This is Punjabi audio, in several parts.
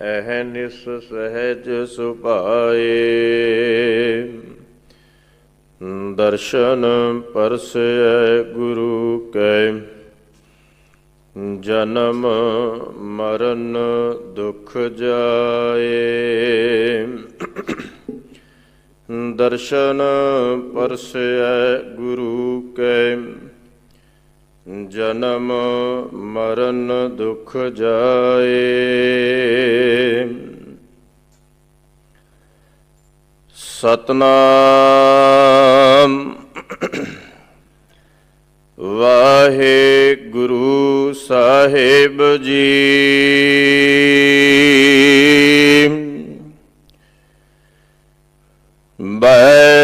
ਅਹਨਿਸ ਸਹਿਜ ਸੁਭਾਏ। ਦਰਸ਼ਨ ਪਰਸੈ ਗੁਰੂ ਕੈ। ਜਨਮ ਮਰਨ ਦੁਖ ਜਾਏ। ਦਰਸ਼ਨ ਪਰਸੈ ਗੁਰੂ ਕੈ। ਜਨਮ ਮਰਨ ਦੁਖ ਜਾਏ। ਸਤਨਾਮ ਵਾਹਿਗੁਰੂ ਸਾਹਿਬ ਜੀ। ਬੈਰਾੜੀ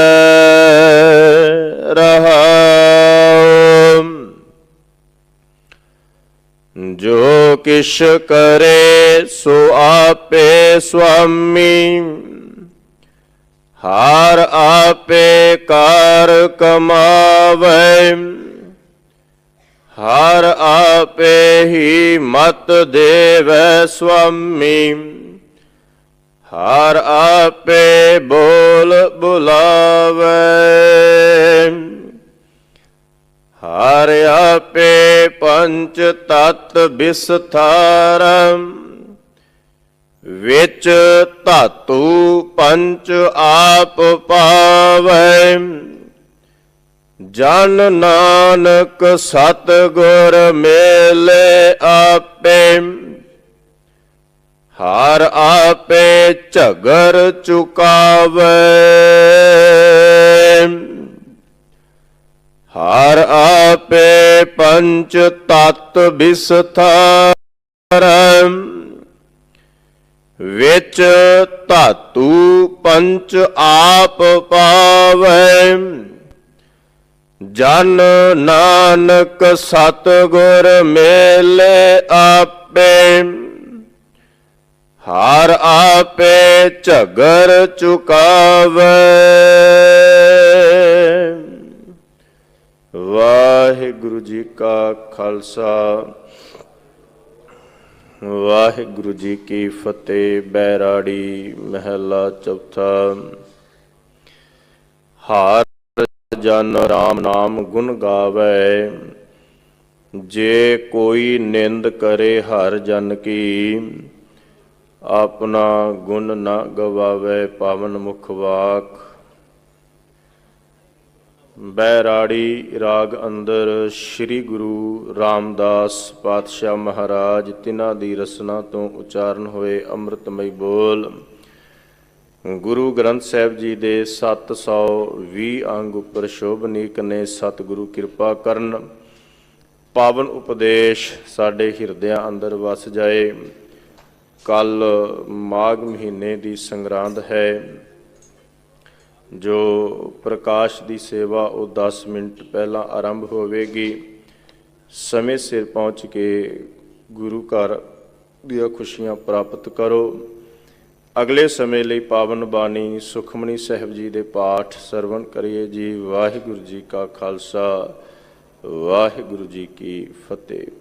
ਕਿਛ ਕਰੇ, ਸੋ ਆਪੇ ਸੁਆਮੀ ਹਾਰ ਆਪੇ ਕਾਰ ਕਮਾਵੇ। ਹਾਰ ਆਪੇ ਹੀ ਮਤ ਦੇਵੈ ਸੁਆਮੀ ਹਰ ਆਪੇ ਬੋਲ ਬੁਲਾਵੇ। ਹਰ ਆਪੇ ਪੰਚ ਤਤ ਵਿਸਥਾਰੰ ਵਿੱਚ ਧਾਤੂ ਪੰਚ ਆਪ ਪਾਵੈ। ਜਨ ਨਾਨਕ ਸਤ ਗੁਰ ਮੇਲੇ ਆਪੇ, ਹਰ ਆਪੇ ਝਗਰ ਚੁਕਾਵੇ। ਪੰਚ ਤਤ ਵਿਸਥਾਰੰ ਵਿੱਚ ਧਾਤੂ ਪੰਚ ਆਪ ਪਾਵੈ। ਜਨ ਨਾਨਕ ਸਤ ਗੁਰ ਮੇਲੇ ਆਪੇ, ਹਰ ਆਪੇ ਝਗਰ ਚੁਕਾਵੇ। ਵਾਹਿਗੁਰੂ ਜੀ ਕਾ ਖਾਲਸਾ। ਵਾਹਿਗੁਰੂ ਜੀ ਕੀ ਫਤਿਹ, ਬੈਰਾੜੀ ਮਹਿਲਾ ਚੌਥਾ। ਹਰ ਜਨ ਰਾਮ ਨਾਮ ਗੁਣ ਗਾਵੇ। ਜੇ ਕੋਈ ਨਿੰਦ ਕਰੇ ਹਰ ਜਨ ਕੀ, ਆਪਣਾ ਗੁਣ ਨਾ ਗਵਾਵੇ, ਪਾਵਨ ਮੁਖ ਵਾਕ। ਬੈਰਾੜੀ ਰਾਗ ਅੰਦਰ ਸ੍ਰੀ ਗੁਰੂ ਰਾਮਦਾਸ ਪਾਤਸ਼ਾਹ ਮਹਾਰਾਜ, ਤਿਨਾਂ ਦੀ ਰਸਨਾ ਤੋਂ ਉਚਾਰਨ ਹੋਏ ਅੰਮ੍ਰਿਤਮਈ ਬੋਲ। ਗੁਰੂ ਗ੍ਰੰਥ ਸਾਹਿਬ ਜੀ ਦੇ 720 ਅੰਗ ਉੱਪਰ ਸ਼ੋਭਨੀਕ ਨੇ ਸਤਿਗੁਰੂ ਕਿਰਪਾ ਕਰਨ। ਪਾਵਨ ਉਪਦੇਸ਼ ਸਾਡੇ ਹਿਰਦਿਆਂ ਅੰਦਰ ਵਸ ਜਾਏ। ਕੱਲ ਮਾਘ ਮਹੀਨੇ ਦੀ ਸੰਗਰਾਂਦ ਹੈ। ਜੋ ਪ੍ਰਕਾਸ਼ ਦੀ ਸੇਵਾ ਉਹ 10 ਮਿੰਟ ਪਹਿਲਾਂ ਆਰੰਭ ਹੋਵੇਗੀ, ਸਮੇਂ ਸਿਰ ਪਹੁੰਚ ਕੇ ਗੁਰੂ ਘਰ ਦੀਆਂ ਖੁਸ਼ੀਆਂ ਪ੍ਰਾਪਤ ਕਰੋ। ਅਗਲੇ ਸਮੇਂ ਲਈ ਪਾਵਨ ਬਾਣੀ ਸੁਖਮਨੀ ਸਾਹਿਬ ਜੀ ਦੇ ਪਾਠ ਸਰਵਣ ਕਰੀਏ ਜੀ। ਵਾਹਿਗੁਰੂ ਜੀ ਕਾ ਖਾਲਸਾ, ਵਾਹਿਗੁਰੂ ਜੀ ਕੀ ਫਤਿਹ।